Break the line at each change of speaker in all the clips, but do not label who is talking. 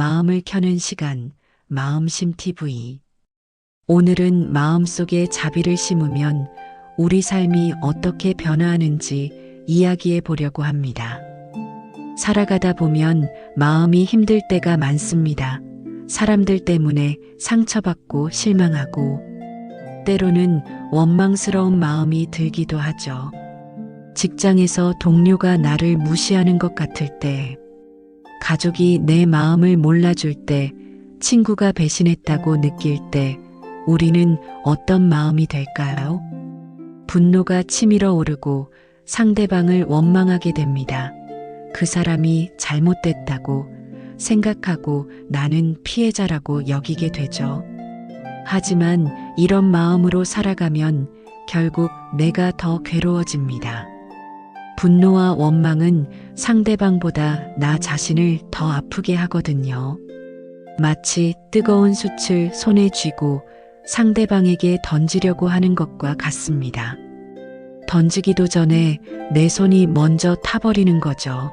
마음을 켜는 시간, 마음심 TV. 오늘은 마음속에 자비를 심으면 우리 삶이 어떻게 변화하는지 이야기해 보려고 합니다. 살아가다 보면 마음이 힘들 때가 많습니다. 사람들 때문에 상처받고 실망하고 때로는 원망스러운 마음이 들기도 하죠. 직장에서 동료가 나를 무시하는 것 같을 때, 가족이 내 마음을 몰라줄 때, 친구가 배신했다고 느낄 때, 우리는 어떤 마음이 될까요? 분노가 치밀어 오르고 상대방을 원망하게 됩니다. 그 사람이 잘못됐다고 생각하고 나는 피해자라고 여기게 되죠. 하지만 이런 마음으로 살아가면 결국 내가 더 괴로워집니다. 분노와 원망은 상대방보다 나 자신을 더 아프게 하거든요. 마치 뜨거운 숯을 손에 쥐고 상대방에게 던지려고 하는 것과 같습니다. 던지기도 전에 내 손이 먼저 타버리는 거죠.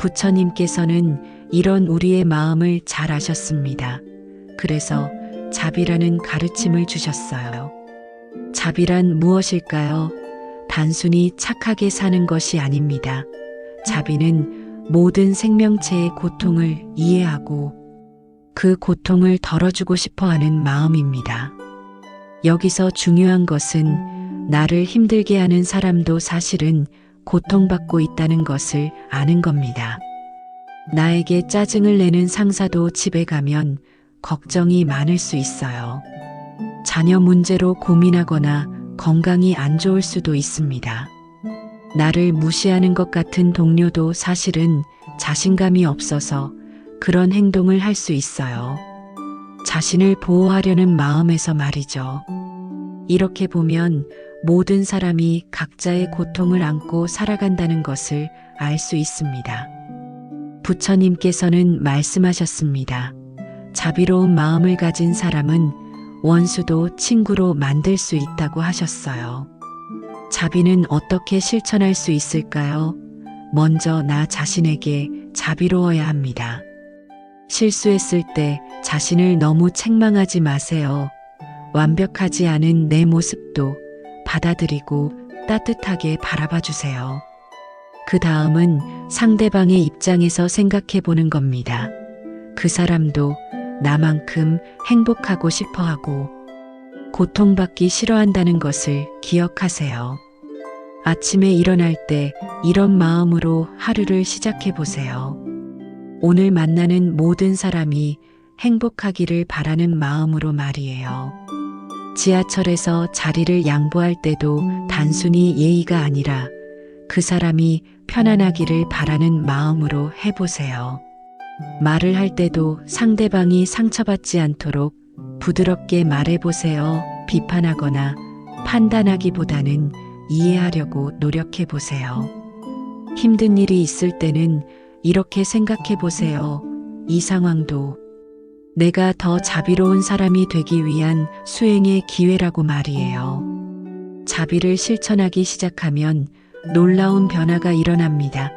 부처님께서는 이런 우리의 마음을 잘 아셨습니다. 그래서 자비라는 가르침을 주셨어요. 자비란 무엇일까요? 단순히 착하게 사는 것이 아닙니다. 자비는 모든 생명체의 고통을 이해하고 그 고통을 덜어주고 싶어 하는 마음입니다. 여기서 중요한 것은 나를 힘들게 하는 사람도 사실은 고통받고 있다는 것을 아는 겁니다. 나에게 짜증을 내는 상사도 집에 가면 걱정이 많을 수 있어요. 자녀 문제로 고민하거나 건강이 안 좋을 수도 있습니다. 나를 무시하는 것 같은 동료도 사실은 자신감이 없어서 그런 행동을 할 수 있어요. 자신을 보호하려는 마음에서 말이죠. 이렇게 보면 모든 사람이 각자의 고통을 안고 살아간다는 것을 알 수 있습니다. 부처님께서는 말씀하셨습니다. 자비로운 마음을 가진 사람은 원수도 친구로 만들 수 있다고 하셨어요. 자비는 어떻게 실천할 수 있을까요? 먼저 나 자신에게 자비로워야 합니다. 실수했을 때 자신을 너무 책망하지 마세요. 완벽하지 않은 내 모습도 받아들이고 따뜻하게 바라봐 주세요. 그 다음은 상대방의 입장에서 생각해 보는 겁니다. 그 사람도 나만큼 행복하고 싶어 하고 고통받기 싫어한다는 것을 기억하세요. 아침에 일어날 때 이런 마음으로 하루를 시작해 보세요. 오늘 만나는 모든 사람이 행복하기를 바라는 마음으로 말이에요. 지하철에서 자리를 양보할 때도 단순히 예의가 아니라 그 사람이 편안하기를 바라는 마음으로 해보세요. 말을 할 때도 상대방이 상처받지 않도록 부드럽게 말해보세요. 비판하거나 판단하기보다는 이해하려고 노력해보세요. 힘든 일이 있을 때는 이렇게 생각해보세요. 이 상황도 내가 더 자비로운 사람이 되기 위한 수행의 기회라고 말이에요. 자비를 실천하기 시작하면 놀라운 변화가 일어납니다.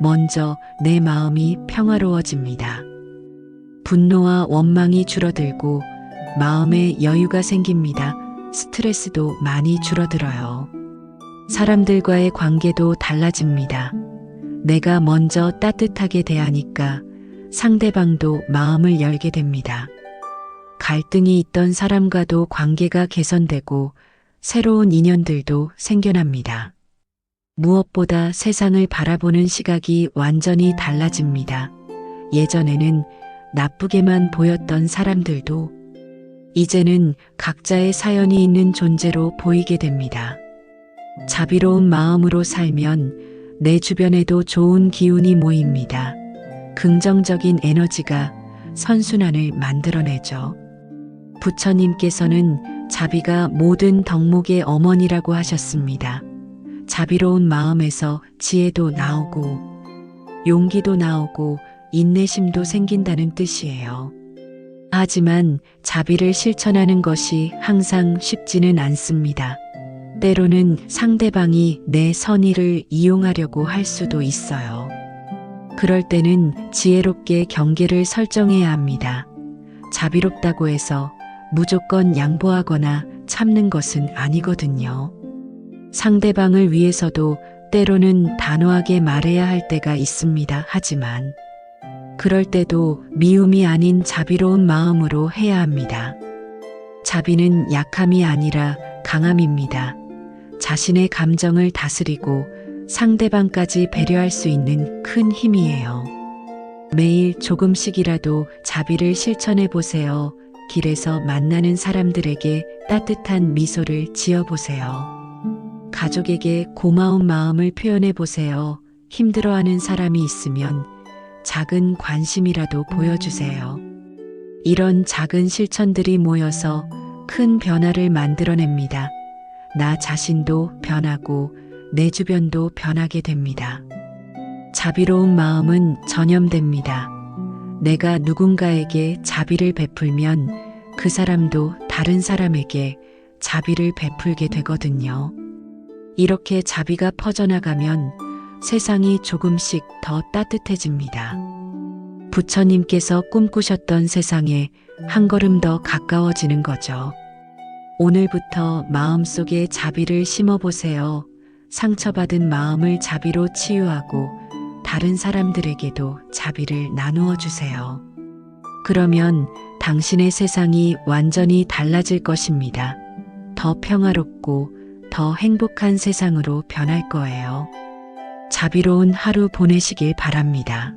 먼저 내 마음이 평화로워집니다. 분노와 원망이 줄어들고 마음에 여유가 생깁니다. 스트레스도 많이 줄어들어요. 사람들과의 관계도 달라집니다. 내가 먼저 따뜻하게 대하니까 상대방도 마음을 열게 됩니다. 갈등이 있던 사람과도 관계가 개선되고 새로운 인연들도 생겨납니다. 무엇보다 세상을 바라보는 시각이 완전히 달라집니다. 예전에는 나쁘게만 보였던 사람들도 이제는 각자의 사연이 있는 존재로 보이게 됩니다. 자비로운 마음으로 살면 내 주변에도 좋은 기운이 모입니다. 긍정적인 에너지가 선순환을 만들어내죠. 부처님께서는 자비가 모든 덕목의 어머니라고 하셨습니다. 자비로운 마음에서 지혜도 나오고 용기도 나오고 인내심도 생긴다는 뜻이에요. 하지만 자비를 실천하는 것이 항상 쉽지는 않습니다. 때로는 상대방이 내 선의를 이용하려고 할 수도 있어요. 그럴 때는 지혜롭게 경계를 설정해야 합니다. 자비롭다고 해서 무조건 양보하거나 참는 것은 아니거든요. 상대방을 위해서도 때로는 단호하게 말해야 할 때가 있습니다. 하지만 그럴 때도 미움이 아닌 자비로운 마음으로 해야 합니다. 자비는 약함이 아니라 강함입니다. 자신의 감정을 다스리고 상대방까지 배려할 수 있는 큰 힘이에요. 매일 조금씩이라도 자비를 실천해 보세요. 길에서 만나는 사람들에게 따뜻한 미소를 지어 보세요. 가족에게 고마운 마음을 표현해 보세요. 힘들어하는 사람이 있으면 작은 관심이라도 보여주세요. 이런 작은 실천들이 모여서 큰 변화를 만들어냅니다. 나 자신도 변하고 내 주변도 변하게 됩니다. 자비로운 마음은 전염됩니다. 내가 누군가에게 자비를 베풀면 그 사람도 다른 사람에게 자비를 베풀게 되거든요. 이렇게 자비가 퍼져나가면 세상이 조금씩 더 따뜻해집니다. 부처님께서 꿈꾸셨던 세상에 한 걸음 더 가까워지는 거죠. 오늘부터 마음속에 자비를 심어보세요. 상처받은 마음을 자비로 치유하고 다른 사람들에게도 자비를 나누어 주세요. 그러면 당신의 세상이 완전히 달라질 것입니다. 더 평화롭고 더 행복한 세상으로 변할 거예요. 자비로운 하루 보내시길 바랍니다.